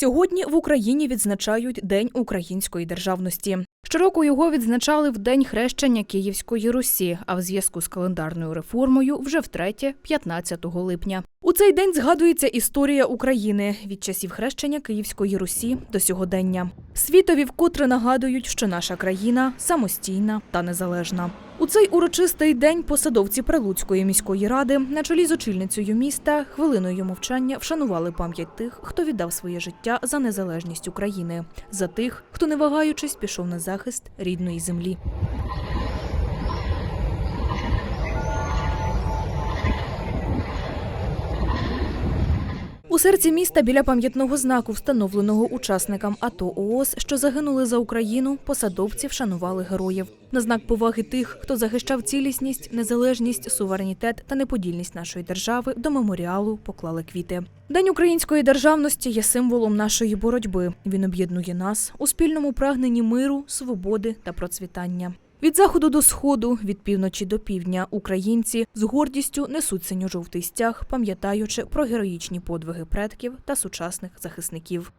Сьогодні в Україні відзначають День української державності. Щороку його відзначали в день хрещення Київської Русі, а в зв'язку з календарною реформою вже втретє, 15 липня. У цей день згадується історія України від часів хрещення Київської Русі до сьогодення. Світові вкотре нагадують, що наша країна самостійна та незалежна. У цей урочистий день посадовці Прилуцької міської ради на чолі з очільницею міста хвилиною мовчання вшанували пам'ять тих, хто віддав своє життя за незалежність України, за тих, хто не вагаючись пішов на захист рідної землі. У серці міста біля пам'ятного знаку, встановленого учасникам АТО ООС, що загинули за Україну, посадовці вшанували героїв. На знак поваги тих, хто захищав цілісність, незалежність, суверенітет та неподільність нашої держави, до меморіалу поклали квіти. День української державності є символом нашої боротьби. Він об'єднує нас у спільному прагненні миру, свободи та процвітання. Від заходу до сходу, від півночі до півдня, українці з гордістю несуть синьо-жовтий стяг, пам'ятаючи про героїчні подвиги предків та сучасних захисників.